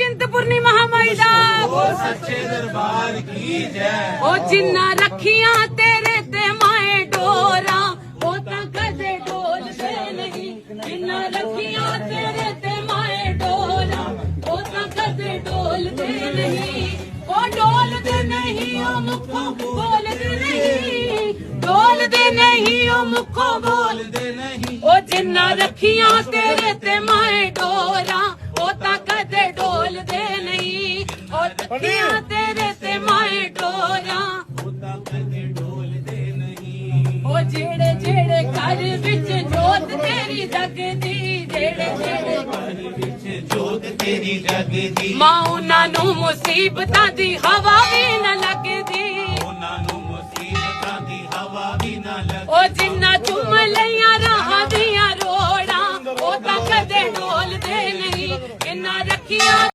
ਚਿੰਤਪੁਰਨੀ ਮਹਾਮਾਈ ਦਾ ਸੱਚੇ ਦਰਬਾਰ ਕੀ ਜੈ। ਉਹ ਜਿੰਨਾ ਰੱਖੀਆਂ ਤੇਰੇ ਤੇ ਮਾਏ ਡੋਰਾ ਉਹ ਤਾਂ ਕਦੇ ਡੋਲਦੇ ਨਹੀਂ। ਜਿੰਨਾ ਰੱਖੀਆਂ ਤੇਰੇ ਤੇ ਮਾਏ ਡੋਰਾ ਉਹ ਤਾਂ ਕਦੇ ਡੋਲਦੇ ਨਹੀਂ। ਉਹ ਡੋਲਦੇ ਨਹੀਂ ਉਹ ਮੁੱਖੋਂ ਬੋਲਦੇ ਨਹੀਂ। ਡੋਲਦੇ ਨਹੀਂ ਉਹ ਮੁੱਖੋਂ ਬੋਲਦੇ ਨਹੀਂ। ਉਹ ਜਿੰਨਾ ਰੱਖੀਆਂ ਤੇਰੇ ਤੇ ਮਾਏ ਡੋਰਾ ਉਹ ਰੱਖੀਆਂ ਤੇਰੇ ਤੇ ਮਾਏ ਡੋਰਾ ਉਦਾਂ ਕਦੇ ਡੋਲਦੇ ਨਹੀਂ ਉਹ ਜਿਹੜੇ ਜਿਹੜੇ ਘਰ ਵਿੱਚ ਜੋਤ ਤੇਰੀ ਜਗਦੀ, ਜਿਹੜੇ ਜਿਹੜੇ ਘਰ ਵਿੱਚ ਜੋਤ ਤੇਰੀ ਜਗਦੀ ਮਾਂ ਉਹਨਾਂ ਨੂੰ ਮੁਸੀਬਤਾਂ ਦੀ ਹਵਾ ਵੀ ਨਾ ਲੱਗਦੀ। ਉਹਨਾਂ ਨੂੰ ਮੁਸੀਬਤਾਂ ਦੀ ਹਵਾ ਵੀ ਨਾ ਲੱਗੇ ਉਹ ਜਿੰਨਾ ਚੁੰਮ ਲਈਆਂ ਰਾਹਾਂ ਦੀਆਂ ਰੋੜਾਂ, ਉਹ ਤਾਂ ਕਦੇ ਡੋਲਦੇ ਨਹੀਂ। ਕਿੰਨਾ ਰੱਖੀਆਂ